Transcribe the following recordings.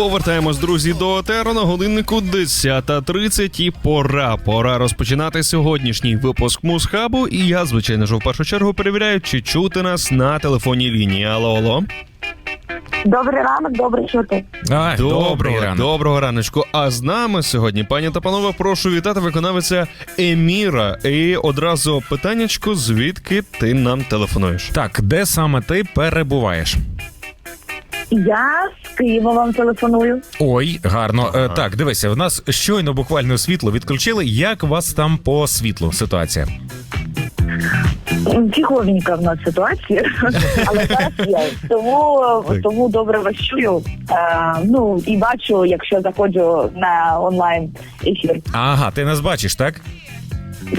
Повертаємось, друзі, до етеру на годиннику 10.30 і пора. Пора розпочинати сьогоднішній випуск Мусхабу. І я, звичайно ж, в першу чергу перевіряю, чи чути нас на телефонній лінії. Алло, алло. Добрий ранок, добре чути. А, добрий Доброго, ранок. доброго раночку. А з нами сьогодні, пані та панове, прошу вітати виконавиця Еміра. І одразу питаннячко, звідки ти нам телефонуєш? Так, де саме ти перебуваєш? Я з Києва вам телефоную. Ой, гарно. Е, так, дивися, в нас щойно буквально світло відключили. Як у вас там по світлу ситуація? Фіговенька в нас ситуація, але зараз є. Тому, тому добре вас чую. Е, ну і бачу, якщо заходжу на онлайн ефір. Ага, ти нас бачиш, так?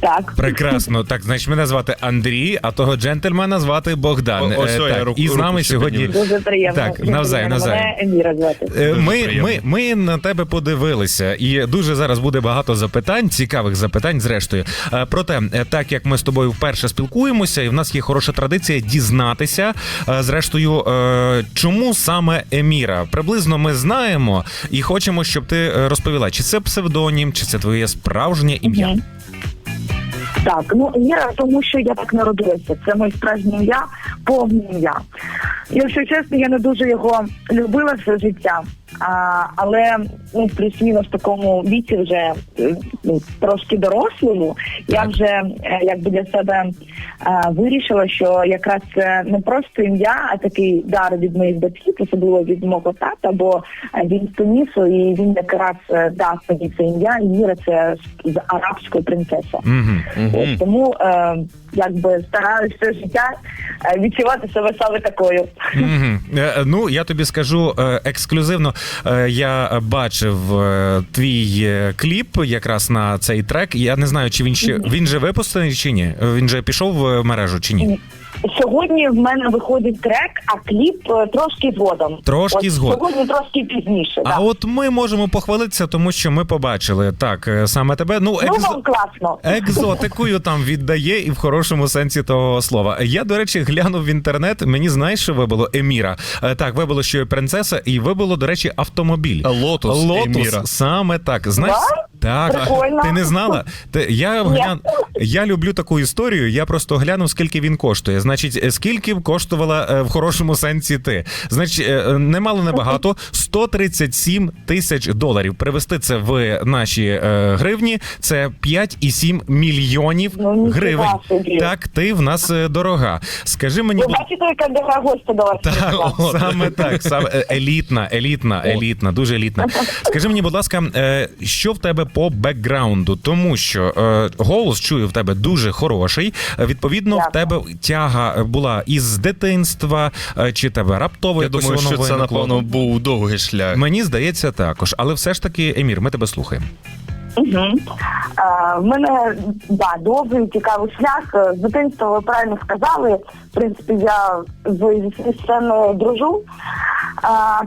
Так. Прекрасно. Так, значить, мене звати Андрій, а того джентльмена звати Богдан. О, ось Е, я так, руку- і з руку нами ще сьогодні. Дуже приємно. Так, Дуже навзаєм, приємно. навзаєм. Мене Еміра звати. Е, Дуже Ми, приємно. ми, ми на тебе подивилися, і дуже зараз буде багато запитань, цікавих запитань, зрештою. Е, Проте, е, так як ми з тобою вперше спілкуємося, і в нас є хороша традиція дізнатися. е, Зрештою, е, чому саме Еміра? Приблизно ми знаємо і хочемо, щоб ти е, розповіла, чи це псевдонім, чи це твоє справжнє ім'я. Мгм. Так, ну Іра, тому що я так народилася. Це моє справжнє ім'я, повне ім'я. Якщо чесно, я не дуже його любила все життя. А, але ну, плюс-мінус в такому віці вже ну, трошки дорослому, я вже е, якби для себе вирішила, що якраз це не просто ім'я, а такий дар від моїх батьків, особливо від мого тата, бо е, він з Тунісу, і він якраз е, дав мені це ім'я, і Міра це з- арабської принцеси. Мгм. Ось тому е, якби стараюся все життя е, відчувати себе саме такою. Е, Ну я тобі скажу е, ексклюзивно. е, Я бачив е, твій е, кліп якраз на цей трек. Я не знаю, чи він ще він же випущений чи ні. Він же пішов в мережу чи ні? Сьогодні в мене виходить трек, а кліп е, трошки згодом. Трошки От згодом. Сьогодні трошки пізніше. А да. от ми можемо похвалитися, тому що ми побачили так е, саме тебе. Ну Ну екзо... вам класно. Екзотикою там віддає і в хорошому сенсі того слова. Я, до речі, глянув в інтернет. Мені знаєш, що вибило Еміра. Е, Так, вибило, що є принцеса, і вибило, до речі, автомобіль. Лотос, Лотус, Еміра. саме так. Знаєш, так Прикольно. ти не знала? Ти, я, глян... я люблю таку історію. Я просто глянув, скільки він коштує. Значить, е, скільки б коштувала е, в хорошому сенсі ти? Значить, е, немало небагато 137 тисяч доларів. Привести це в наші е, гривні. Це 5,7 мільйонів Ну, гривень. собі. Так, ти в нас дорога. Скажи мені, Ви бачите, яка дорога гостя до вас. так, саме так, саме елітна, елітна, елітна, дуже елітна. Скажи мені, будь ласка, що в тебе по бекграунду? Тому що е, голос чую в тебе дуже хороший. Е, Відповідно, в тебе тяга була із дитинства, е, чи тебе раптово Я якось думаю, воно що це виникло? напевно був довгий шлях. Мені здається, також, але все ж таки, Емір, ми тебе слухаємо. Угу. Е, в мене да, довгий цікавий шлях. Е, З дитинства ви правильно сказали. В принципі, я з зі сценою дружу.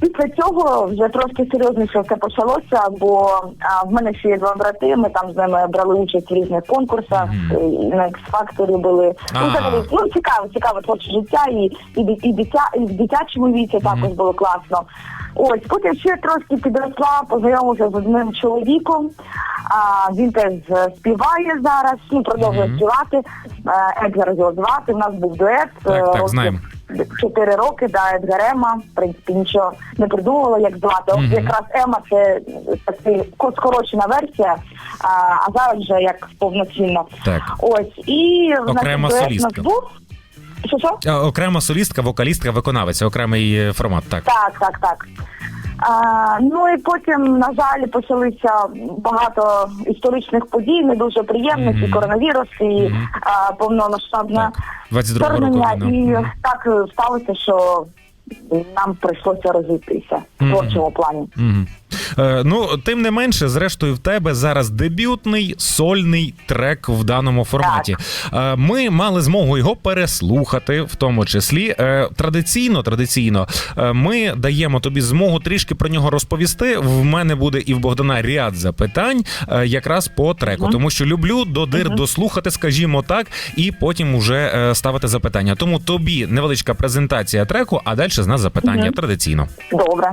Після цього вже трошки серйозніше все почалося, бо а, в мене ще є два брати. Ми там з ними брали участь в різних конкурсах, і на X-Factor були. Ну, взагалі, ну, цікаве, цікаве творче життя, і, і, і, дитя, і в дитячому віці також було класно. Ось, потім ще трошки підросла, познайомився з одним чоловіком. А, він теж е, співає зараз, ну, продовжує Мгм. співати. Е, Едгар його звати, в нас був дует. Так, е, так, знаємо. Чотири роки, да, Едгарема. В принципі, нічого не придумувала, як звати. От Мгм. якраз Ема це така скорочена версія, а, а зараз вже як повноцінно. Так. Ось, і в Окрема дует солістка. нас був. Що що? Е, Окрема солістка, вокалістка, виконавець, окремий е, формат. Так. Так, так, так. А, ну і потім, на жаль, почалися багато історичних подій, не дуже приємних, і коронавірус, і повномасштабне Так. 22 року. вторгнення. І так е, сталося, що нам прийшлося розійтися в творчому плані. Е, ну, тим не менше, зрештою, в тебе зараз дебютний сольний трек в даному форматі. Е, ми мали змогу його переслухати, в тому числі. Е, традиційно, традиційно, ми даємо тобі змогу трішки про нього розповісти. В мене буде і в Богдана ряд запитань, якраз по треку, тому що люблю до дир Мгм. дослухати, скажімо так, і потім уже ставити запитання. Тому тобі невеличка презентація треку, а далі з нас запитання Мгм. традиційно. Добре.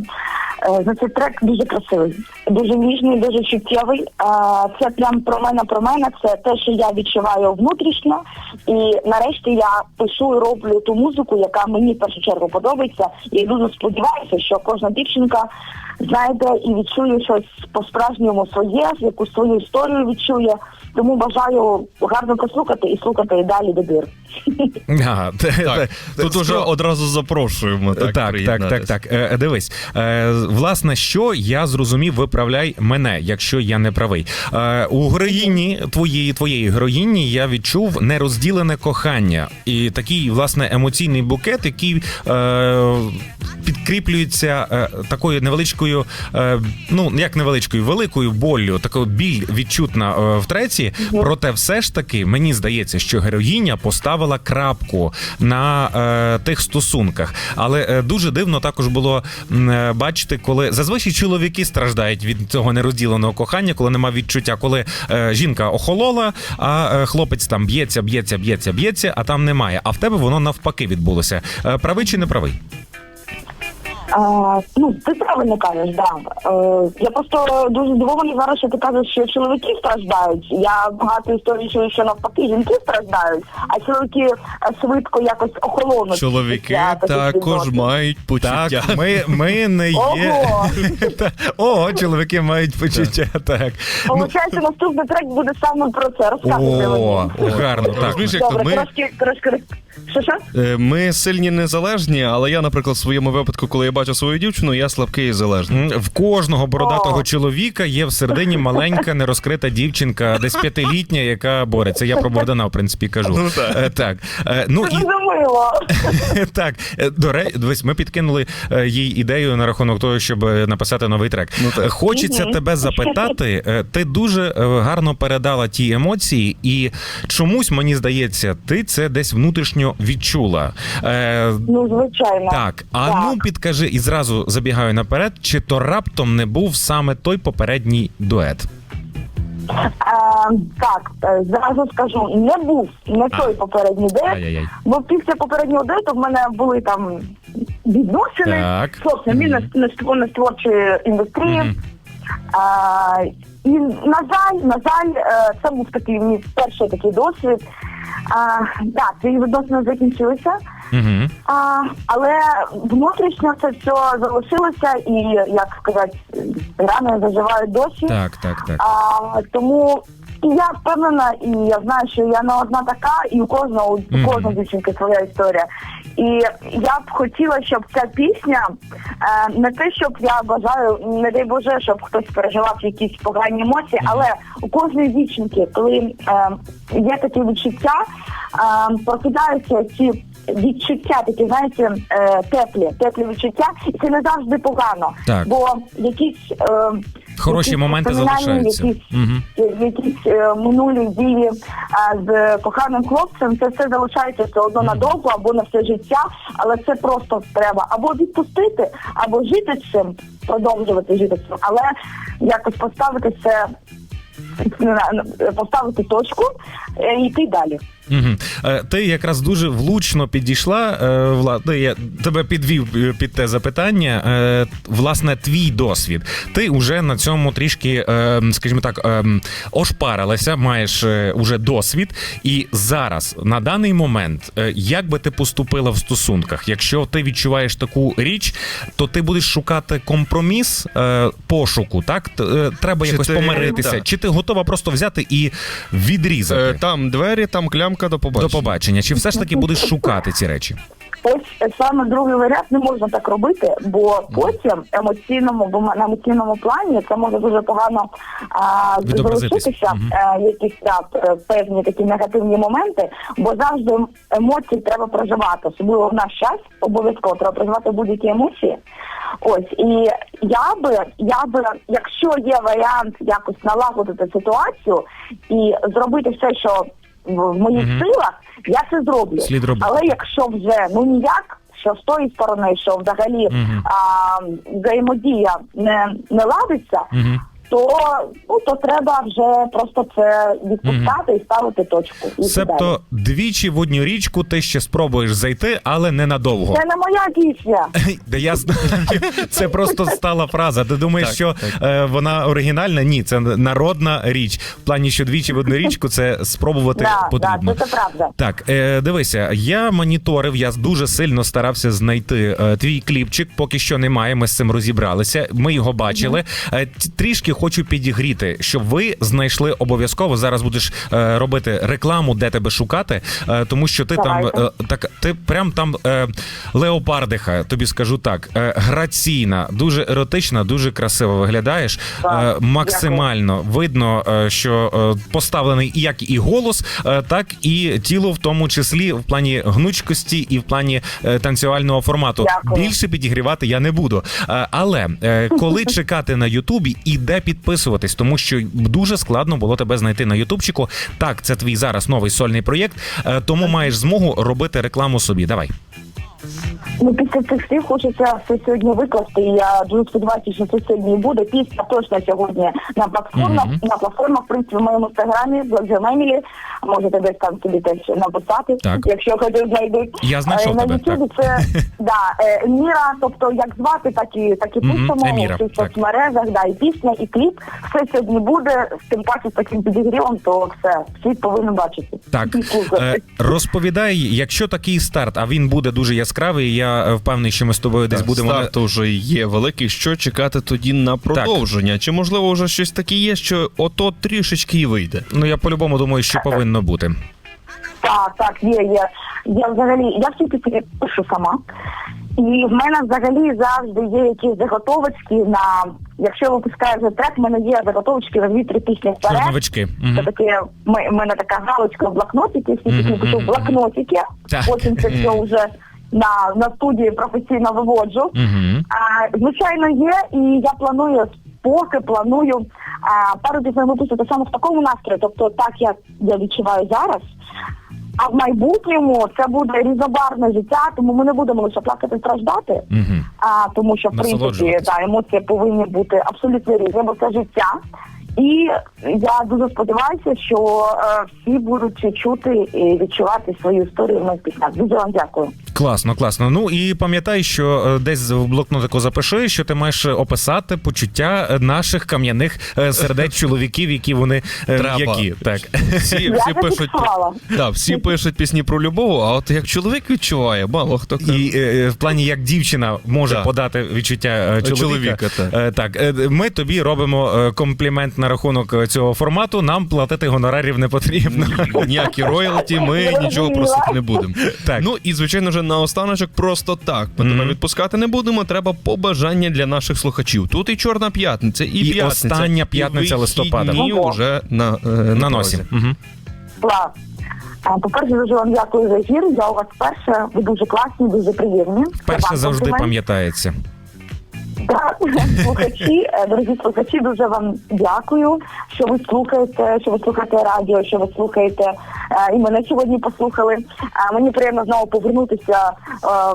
Значить, трек дуже красивий, дуже ніжний, дуже чуттєвий. Це прям про мене, про мене. Це те, що я відчуваю внутрішньо. І нарешті я пишу і роблю ту музику, яка мені в першу чергу подобається. І дуже сподіваюся, що кожна дівчинка знайде і відчує щось по-справжньому своє, якусь свою історію відчує. Тому бажаю гарно послухати і слухати і далі добір. Ага, те- Так, тут уже одразу запрошуємо. Так, Так, так, так, так. Е, Дивись, е, власне, що я зрозумів, виправляй мене, якщо я не правий. Е, У героїні твоєї твоєї героїні я відчув нерозділене кохання і такий власне емоційний букет, який е, підкріплюється е, такою невеличкою, е, ну як невеличкою, великою боллю, такою біль відчутна е, в треці. Проте, все ж таки, мені здається, що героїня поставила крапку на е, тих стосунках. Але е, дуже дивно також було е, бачити, коли зазвичай чоловіки страждають від цього нерозділеного кохання, коли нема відчуття, коли е, жінка охолола, а е, хлопець там б'ється, б'ється, б'ється, б'ється, а там немає. А в тебе воно навпаки відбулося. Е, правий чи не правий? А, ну, ти правильно кажеш, да. Е, я просто дуже здивована зараз, що ти кажеш, що чоловіки страждають. Я багато історій чую, що навпаки жінки страждають, а чоловіки е, швидко якось охолонуть. Чоловіки після таких також відносин. мають почуття. Так, ми, ми не є. Ого! Та- Ого, чоловіки мають почуття. Так. Ну, Получається, наступний трек буде саме про це. Розказуйте О, мені. гарно, так. Розумієш, як то Добре, ми, трошки, трошки. Що що? е, ми сильні незалежні, але я, наприклад, в своєму випадку, коли я бачу свою дівчину, я слабкий і залежний. В кожного бородатого О. чоловіка є в середині маленька нерозкрита дівчинка, десь п'ятилітня, яка бореться. Я про Богдана, в принципі, кажу. Ну, так. Е, так. Е, Ну і так, е, до речі, дивись, ми підкинули е, їй ідею на рахунок того, щоб е, написати новий трек. Ну, так. Хочеться Мгм. тебе запитати. е, Ти дуже е, гарно передала ті емоції, і чомусь мені здається, ти це десь внутрішньо відчула. Е, Ну, звичайно. так, а Так. ну підкажи і зразу забігаю наперед, чи то раптом не був саме той попередній дует? Е, так, е, зразу скажу, не був не А. той попередній Ай-яй-яй. бо після попереднього дейту в мене були там відносини. Так. Хлопці, він з- не з творчої індустрії. Мгм. А, і на жаль, на жаль, е, це був такий мій перший такий досвід. А, так, ці відносини закінчилися. Угу. А, але внутрішньо це все залишилося і, як сказати, рани заживають досі. Так, так, так. А, тому і я впевнена, і я знаю, що я не одна така, і у кожного у кожної дівчинки своя історія. І я б хотіла, щоб ця пісня е, не те, щоб я бажаю, не дай Боже, щоб хтось переживав якісь погані емоції, але у кожної дівчинки, коли е, є такі відчуття, е, прокидаються ці. Відчуття такі, знаєте, е, теплі, теплі відчуття, і це не завжди погано. Так. Бо якісь е, Хороші якісь моменти залишаються. Якісь, Мгм. якісь е, минулі дії з коханим хлопцем, це все залишається все одно надовго або на все життя, але це просто треба або відпустити, або жити з цим, продовжувати жити з цим, але якось поставити це. Поставити точку е, і йти далі. Угу. Ти якраз дуже влучно підійшла. е, Влад, ну, я тебе підвів під те запитання. Е, Власне, твій досвід. Ти вже на цьому трішки, е, скажімо так, е, ошпарилася, маєш е, уже досвід. І зараз, на даний момент, е, як би ти поступила в стосунках? Якщо ти відчуваєш таку річ, то ти будеш шукати компроміс е, пошуку, так? Т- е, Треба Чи якось ти- помиритися. Чи ти готова просто взяти і відрізати? Е, Там двері, там клямка до побачення. До побачення. Чи все ж таки будеш шукати ці речі? Ось е, саме другий варіант не можна так робити, бо потім емоційному, бо на емоційному плані це може дуже погано а, залишитися е, якісь так, певні такі негативні моменти, бо завжди емоції треба проживати, особливо в наш час обов'язково треба проживати будь-які емоції. Ось і я би, я би, якщо є варіант якось налагодити ситуацію і зробити все, що в моїх Мгм. силах, я це зроблю. Слід робити. Але якщо вже ну ніяк, що з тої сторони, що взагалі Мгм. а, взаємодія не, не ладиться, Угу. То ну то треба вже просто це відпускати і ставити точку. І далі. Себто двічі в одну річку ти ще спробуєш зайти, але ненадовго. це не моя пісня. Да я знаю. Це просто стала фраза. Ти думаєш, Так, що е, вона оригінальна? Ні, це народна річ. В плані, що двічі в одну річку це спробувати Да, да, потрібно. це, це правда. Так, е, дивися, я моніторив, я дуже сильно старався знайти е, твій кліпчик. Поки що немає. Ми з цим розібралися. Ми його бачили. Е, т- трішки хочу підігріти, щоб ви знайшли обов'язково. Зараз будеш е, робити рекламу, де тебе шукати, е, тому що ти Давайте. там е, так, ти прям там е, леопардиха. Тобі скажу так, е, граційна, дуже еротична, дуже красиво виглядаєш. Е, максимально видно, е, що е, поставлений як і голос, е, так і тіло, в тому числі в плані гнучкості і в плані е, танцювального формату. Дякую. Більше підігрівати я не буду. Е, Але е, коли чекати на Ютубі і де підписуватись, тому що дуже складно було тебе знайти на Ютубчику. Так, це твій зараз новий сольний проєкт, е, тому маєш змогу робити рекламу собі. Давай. Ну, після цих слів хочеться все сьогодні викласти. І я дуже сподіваюся, що це сьогодні буде. Пісня точно сьогодні на платформах. Мгм. На платформах, в принципі, в моєму інстаграмі, в Емілі. Можете десь там собі теж написати, Так. якщо хоч знайдуть. Я знайшов Е, на тебе, Ютубі це да, е, Міра, тобто як звати, так і так і Мгм, пишемо Еміра, всіх так. соцмережах, да, і пісня, і кліп. Все сьогодні буде. З тим паче з таким підігрівом, то все, всі повинні бачити. Так, І слухати. е, розповідай, якщо такий старт, а він буде дуже яскравий. Я е, впевнений, що ми з тобою десь будемо на- Старт уже є великий. Що чекати тоді на продовження? Чи можливо вже щось таке є, що ото трішечки і вийде? Ну я по-любому думаю, що повинно бути. Так, так, є, є. Я взагалі, я всі пісні пишу сама. І в мене взагалі завжди є якісь заготовочки на. Якщо я випускаю вже трек, в мене є заготовочки на дві-три пісні вперед. Чорновички. Це таке, в мене така галочка в блокнотики, всі пісні пишу в блокнотики, Так. потім це все вже на, на студії професійно виводжу. Угу. А, звичайно, є, і я планую поки планую а, пару пісень випустити саме в такому настрої, тобто так як я відчуваю зараз. А в майбутньому це буде різнобарне життя, тому ми не будемо лише плакати страждати. Угу. А тому що в принципі да, емоції повинні бути абсолютно різні, бо це життя. І я дуже сподіваюся, що е, всі будуть чути і відчувати свою історію в моїх піснях. Дуже вам дякую. Класно, класно. Ну і пам'ятай, що е, десь в блокнотику запиши, що ти маєш описати почуття наших кам'яних е, сердець чоловіків, які вони Треба. які. Так. Всі, Я всі пишуть зафіксувала. да, всі пишуть пісні про любов, а от як чоловік відчуває, мало хто. І в плані, як дівчина може Да. подати відчуття чоловіка. Чоловіка, так. Так, ми тобі робимо комплімент на рахунок е, цього формату. Нам платити гонорарів не потрібно. Ніякі роялті, ми нічого просити не будемо. Так. Ну і звичайно ж на останочок просто так. Ми тебе відпускати не будемо. Треба побажання для наших слухачів. Тут і чорна п'ятниця, і, І п'ятниця, остання п'ятниця і листопада. вихідні вже на, е, На носі. Угу. Клас. По-перше, дуже вам дякую за ефір. Я у вас перша. Ви дуже класні, дуже приємні. Перше завжди пам'ятається. Так, слухачі, е, дорогі слухачі, дуже вам дякую, що ви слухаєте, що ви слухаєте радіо, що ви слухаєте е, і мене сьогодні послухали. Е, Мені приємно знову повернутися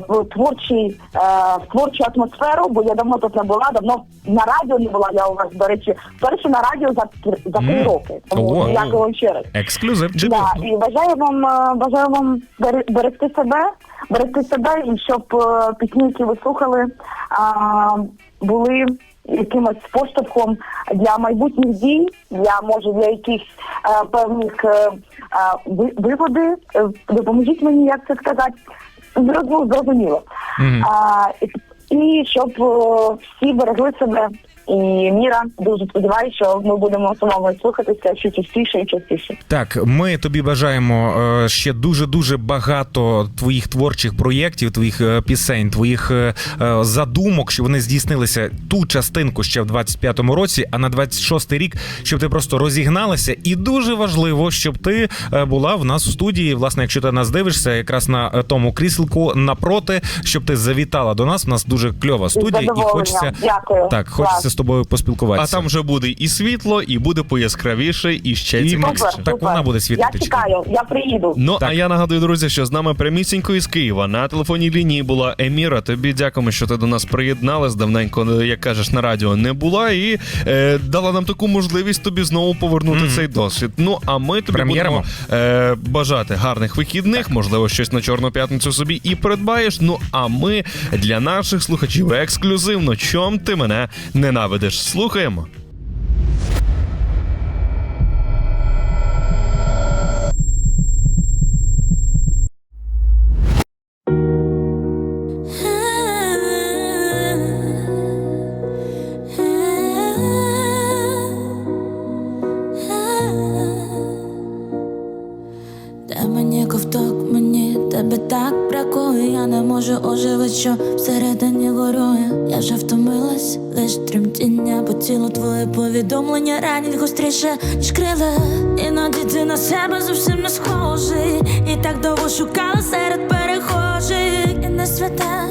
в творчий е, в творчу атмосферу, бо я давно тут не була, давно на радіо не була. Я у вас, до речі, вперше на радіо за за три роки. Тому дякую вам ще раз. Ексклюзив. Да, і бажаю вам бажаю вам берегти себе, берегти себе, і щоб пісні, які ви слухали, були якимось поштовхом для майбутніх дій, для може для якихось е, певних е, е, виводи. Е, Допоможіть мені, як це сказати, зрозуміло. Mm -hmm. А, і, і щоб всі берегли себе. І Міра дуже сподіваюся, що ми будемо самому слухатися ще частіше і частіше. Так, ми тобі бажаємо е, ще дуже дуже багато твоїх творчих проєктів, твоїх е, пісень, твоїх е, задумок, щоб вони здійснилися ту частинку ще в 25-му році, а на 26-й рік, щоб ти просто розігналася. І дуже важливо, щоб ти була в нас в студії. Власне, якщо ти нас дивишся, якраз на тому кріселку напроти, щоб ти завітала до нас. У нас дуже кльова студія, і хочеться Дякую. так, хочеться. З тобою А там вже буде і світло, і буде пояскравіше, і ще І цікавіше. Супер, Так супер. вона буде світити Я чекаю, я приїду. Ну Так. а я нагадую, друзі, що з нами прямісінько із Києва на телефонній лінії була Еміра. Тобі дякуємо, що ти до нас приєдналась. Давненько, як кажеш, на радіо не була, і е, дала нам таку можливість тобі знову повернути цей досвід. Ну а ми тобі Прем'єримо. будемо е, бажати гарних вихідних, можливо, щось на чорну п'ятницю собі і придбаєш. Ну а ми для наших слухачів ексклюзивно, чом ти мене ненавидиш. Слухаємо. Тебе так бракує, я не можу оживити, що твоє повідомлення ранять гостріше, ніж крила. Іноді ти на себе зовсім не схожий. І так довго шукала серед перехожих. І не свята,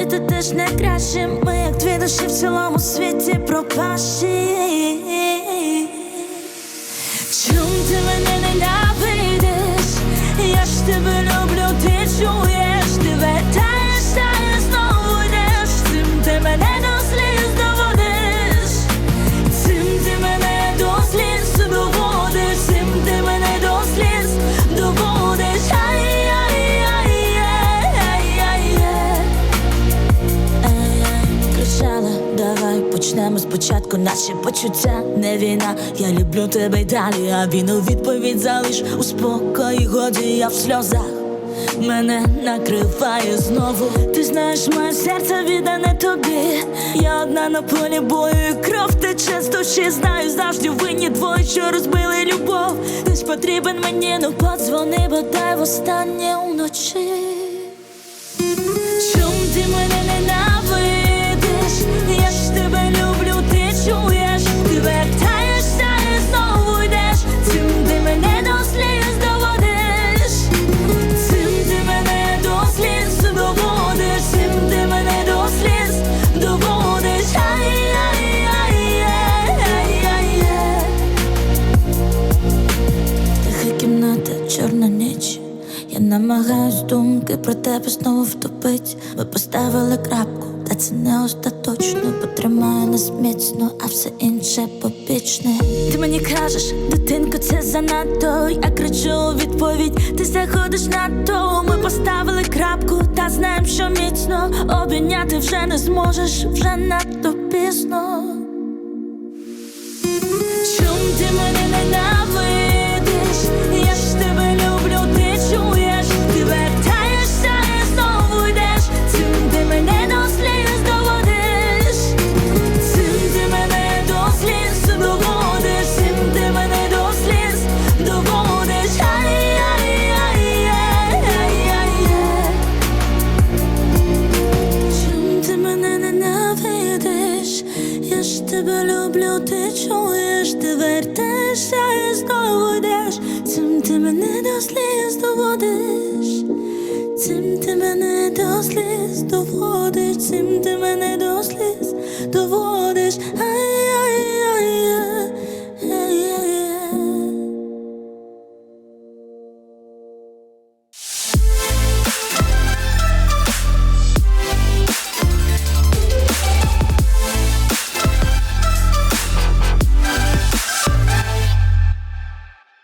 і ти теж не краще. Ми, як дві душі в цілому світі пропащі. Чом ти мене ненавидиш? Я ж тебе почнемо спочатку наші почуття не війна. Я люблю тебе й далі, а він у відповідь залиш у спокої, годі я в сльозах. Мене накриває знову. Ти знаєш, моє серце віддане тобі. Я одна на полі бою, і кров тече душі. Знаю, завжди винні двоє, що розбили любов. Ти ж потрібен мені, ну подзвони, бодай востаннє уночі. Знаєм, що міцно обійняти вже не зможеш, вже надто пізно. Чом ти мене ненавидиш? Я ж тебе люблю, ти чуєш, ти вертаєшся і знову йдеш. Цим ти мене до сліз доводиш, цим ти мене до сліз доводиш, цим ти мене до сліз доводиш.